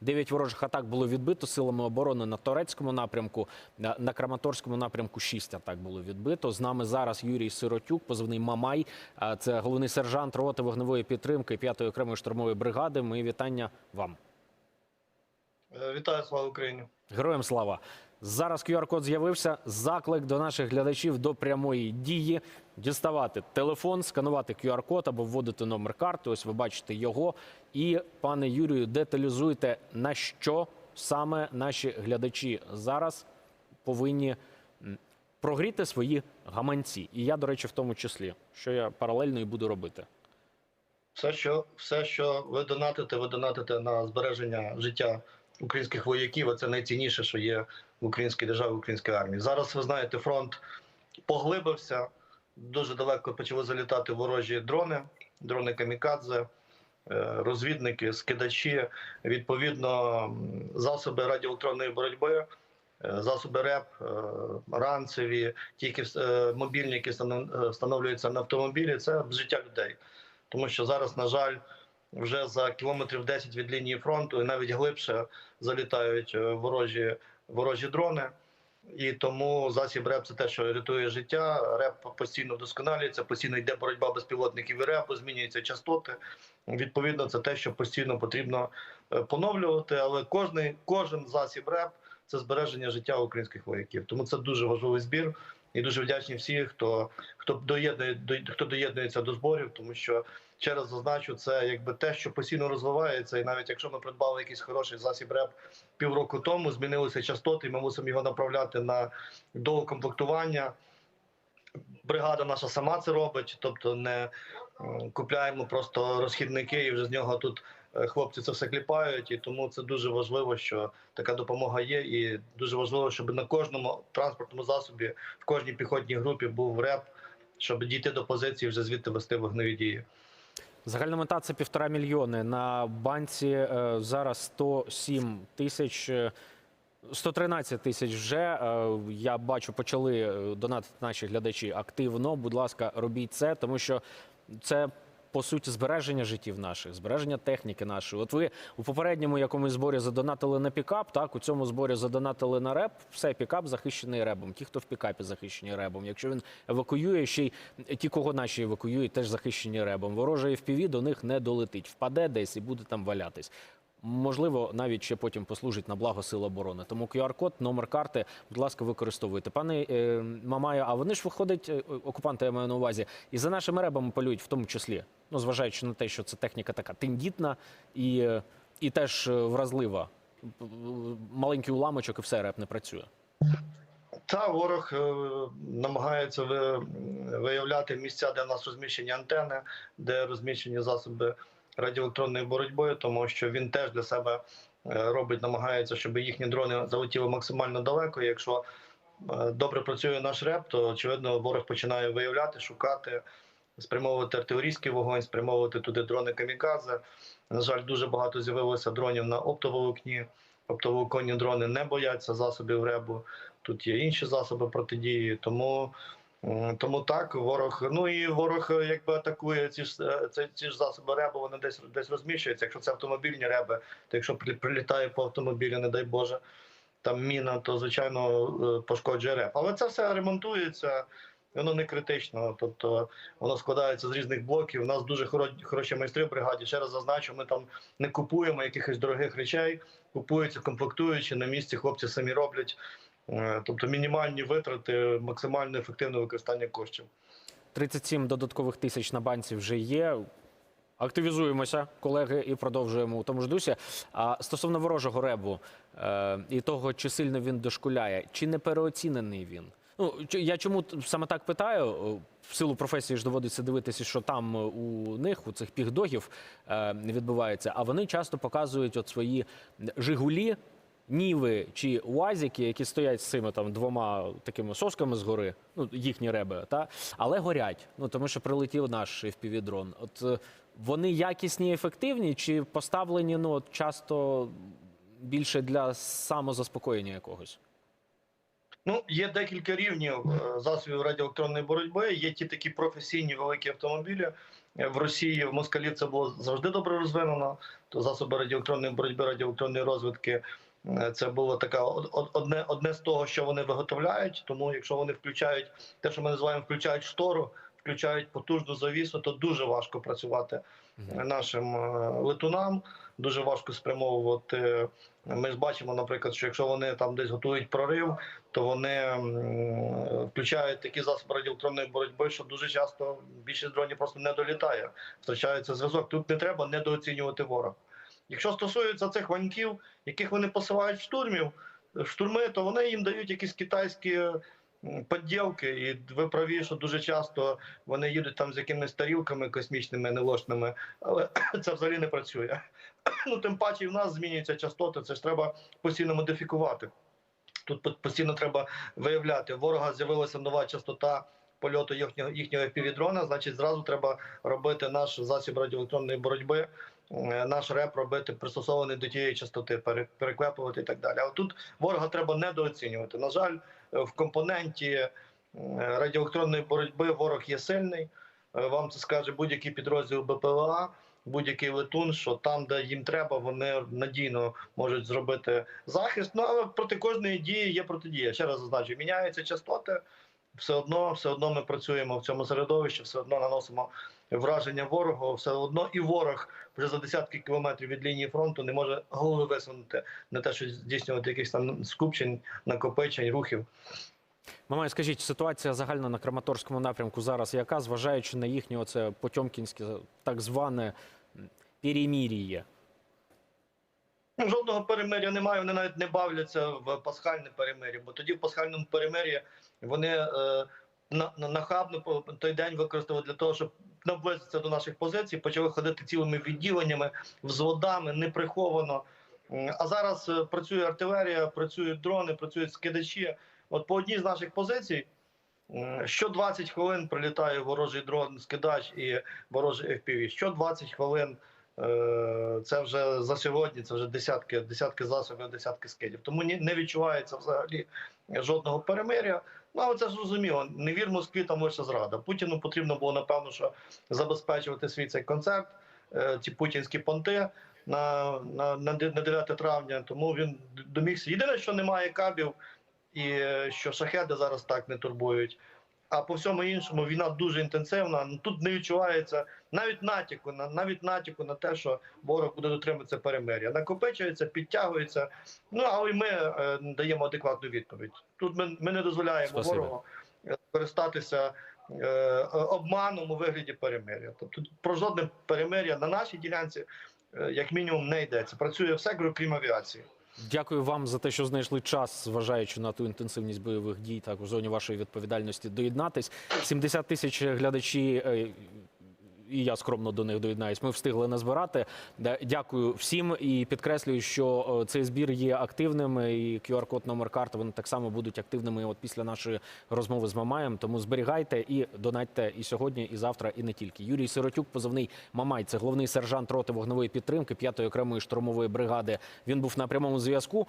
Дев'ять ворожих атак було відбито силами оборони на Торецькому напрямку, на, Краматорському напрямку шість атак було відбито. З нами зараз Юрій Сиротюк, позивний Мамай. Це головний сержант роти вогневої підтримки 5-ї окремої штурмової бригади. Мої вітання вам. Е, Вітаю, слава Україні. Героям слава! Зараз QR-код з'явився. Заклик до наших глядачів до прямої дії. Діставати телефон, сканувати QR-код або вводити номер карти. Ось ви бачите його. І, пане Юрію, деталізуйте, на що саме наші глядачі зараз повинні прогріти свої гаманці. І я, до речі, в тому числі, що я паралельно і буду робити. Все, що, все, що ви донатите, ви донатите на збереження життя українських вояків. а Це найцінніше, що є в українській державі, в українській армії. Зараз ви знаєте, фронт поглибився. Дуже далеко почали залітати ворожі дрони, дрони камікадзе, е, розвідники, скидачі. Відповідно, засоби радіоелектронної боротьби. е, Засоби РЕП, е, ранцеві, ті, які е, мобільні, які встанов- встановлюються на автомобілі, це життя людей. Тому що зараз, на жаль, вже за кілометрів 10 від лінії фронту і навіть глибше залітають е, ворожі, ворожі дрони. І тому засіб РЕП це те, що рятує життя. РЕП постійно вдосконалюється, постійно йде боротьба безпілотників і РЕПу, змінюються частоти. Відповідно, це те, що постійно потрібно е, поновлювати. Але кожний, кожен засіб РЕП це збереження життя українських вояків. Тому це дуже важливий збір. І дуже вдячні всі, хто хто доєднує до- хто доєднується до зборів, тому що ще раз зазначу, це якби те, що постійно розвивається, і навіть якщо ми придбали якийсь хороший засіб РЕП півроку тому, змінилися частоти, ми мусимо його направляти на доукомплектування. Бригада наша сама це робить, тобто не купляємо просто розхідники, і вже з нього тут хлопці це все кліпають. І тому це дуже важливо, що така допомога є. І дуже важливо, щоб на кожному транспортному засобі, в кожній піхотній групі був РЕП, щоб дійти до позиції, вже звідти вести вогневі дії. Загальна мета це півтора мільйони. На банці е, зараз 107 тисяч. е, 113 тисяч вже е, я бачу, почали е, донатити наші глядачі активно. Будь ласка, робіть це, тому що це по суті збереження життів наших, збереження техніки нашої. От ви у попередньому якомусь зборі задонатили на пікап, так у цьому зборі задонатили на реп. Все, пікап захищений ребом. Ті, хто в пікапі захищені ребом. Якщо він евакуює, ще й ті, кого наші евакуюють, теж захищені ребом. Ворожий FPV до них не долетить, впаде десь і буде там валятись. Можливо, навіть ще потім послужить на благо сил оборони. Тому QR-код, номер карти, будь ласка, використовуйте. Пане е, Мамаю, а вони ж виходять, е, окупанти я маю на увазі, і за нашими ребами полюють, в тому числі. Ну, зважаючи на те, що це техніка така тендітна і, е, і теж е, вразлива. Маленький уламочок і все реп не працює. Та ворог намагається ви- виявляти місця, де в нас розміщені антени, де розміщені засоби радіоелектронної боротьби, тому що він теж для себе е, робить, намагається, щоб їхні дрони залетіли максимально далеко. Якщо е, добре працює наш реп, то очевидно ворог починає виявляти, шукати, спрямовувати артилерійський вогонь, спрямовувати туди дрони камікадзе. На жаль, дуже багато з'явилося дронів на оптоволокні. Оптоволоконні дрони не бояться засобів ребу. Тут є інші засоби протидії, тому. Тому так, ворог, ну і ворог е, якби атакує ці ж е, ці, ці ж засоби ребу, вони десь десь розміщуються. Якщо це автомобільні реби, то якщо прилітає по автомобілю, не дай Боже, там міна, то звичайно е, пошкоджує реб. Але це все ремонтується, воно не критично. Тобто воно складається з різних блоків. У нас дуже хороші майстри в бригаді. Ще раз зазначу, ми там не купуємо якихось дорогих речей, купуються комплектуючі на місці. Хлопці самі роблять. Е, Тобто мінімальні витрати, максимально ефективне використання коштів. 37 додаткових тисяч на банці вже є. Активізуємося, колеги, і продовжуємо у тому ж дусі. А стосовно ворожого ребу е, і того, чи сильно він дошкуляє, чи не переоцінений він? Ну я чому саме так питаю? В силу професії ж доводиться дивитися, що там е, у них, у цих піхдогів, е, відбувається. А вони часто показують от свої Жигулі, Ніви чи Уазіки, які стоять з цими там двома такими сосками згори, ну їхні реби, та але горять. Ну тому що прилетів наш FPV-дрон. От е, вони якісні, і ефективні, чи поставлені ну от, часто більше для самозаспокоєння якогось? Ну, є декілька рівнів е, засобів радіоелектронної боротьби. Є ті такі професійні великі автомобілі, в Росії, в Москалів це було завжди добре розвинено. То засоби радіоелектронної боротьби, радіоелектронної розвідки. Е, Це було така од- од- одне, одне з того, що вони виготовляють. Тому, якщо вони включають те, що ми називаємо включають штору, включають потужну завісу, то дуже важко працювати нашим е, летунам. Дуже важко спрямовувати. Ми ж бачимо, наприклад, що якщо вони там десь готують прорив, то вони включають такі засоби радіоелектронної боротьби, що дуже часто більшість дронів просто не долітає, втрачається зв'язок. Тут не треба недооцінювати ворог. Якщо стосується цих ваньків, яких вони посилають в штурмів, штурми, то вони їм дають якісь китайські подділки. І ви праві, що дуже часто вони їдуть там з якимись тарілками космічними, неложними, але це взагалі не працює. Ну тим паче, в нас змінюються частоти. Це ж треба постійно модифікувати. Тут постійно треба виявляти. Ворога з'явилася нова частота польоту їхнього їхнього півдрона, значить, зразу треба робити наш засіб радіоелектронної боротьби, е, наш реп робити пристосований до тієї частоти, пере- переквепувати і так далі. А тут ворога треба недооцінювати. На жаль, е, в компоненті е, радіоелектронної боротьби ворог є сильний. Вам це скаже будь-який підрозділ БПЛА, будь-який летун, що там, де їм треба, вони надійно можуть зробити захист. Ну але проти кожної дії є протидія. Ще раз зазначу, міняються частоти. Все одно, все одно ми працюємо в цьому середовищі, все одно наносимо враження ворогу, все одно і ворог вже за десятки кілометрів від лінії фронту не може голови висунути на те, що здійснювати якихось там скупчень, накопичень, рухів. Мамай, скажіть, ситуація загальна на Краматорському напрямку зараз яка, зважаючи на їхнє оце потьомкінське так зване перемір'я? Ну, жодного перемир'я немає. Вони навіть не бавляться в пасхальне перемир'я, бо тоді в пасхальному перемир'ї вони е, на, на, нахабно той день використали для того, щоб наблизитися до наших позицій, почали ходити цілими відділеннями, взводами, неприховано. А зараз е, працює артилерія, працюють дрони, працюють скидачі. От по одній з наших позицій. Що 20 хвилин прилітає ворожий дрон, скидач і ворожий FPV. Що 20 хвилин Е, Це вже за сьогодні, це вже десятки, десятки засобів, десятки скидів. Тому не відчувається взагалі жодного перемиря. Ну, але це зрозуміло. Не вір Москві, там лише зрада. Путіну потрібно було, напевно, що забезпечувати свій цей концерт, е, ці путінські понти на, на, на де- 9 травня. Тому він домігся. Єдине, що немає кабів, і е, що шахеди зараз так не турбують. А по всьому іншому війна дуже інтенсивна. Ну, Тут не відчувається навіть натяку на навіть натяку на те, що ворог буде дотримуватися перемир'я. Накопичується, підтягується. Ну але й ми е, даємо адекватну відповідь. Тут ми, ми не дозволяємо Спасибо. ворогу е, користатися е, обманом у вигляді перемир'я. Тобто про жодне перемир'я на нашій ділянці, е, як мінімум, не йдеться. Працює все, крім авіації. Дякую вам за те, що знайшли час, зважаючи на ту інтенсивність бойових дій, так у зоні вашої відповідальності доєднатись. 70 тисяч глядачі. Е, І я скромно до них доєднаюсь. Ми встигли назбирати. Да, Дякую всім і підкреслюю, що е, цей збір є активним. І QR-код номер карти вони так само будуть активними. От після нашої розмови з Мамаєм. Тому зберігайте і донатьте і сьогодні, і завтра, і не тільки. Юрій Сиротюк, позивний Мамай. Це головний сержант роти вогневої підтримки 5-ї окремої штурмової бригади. Він був на прямому зв'язку.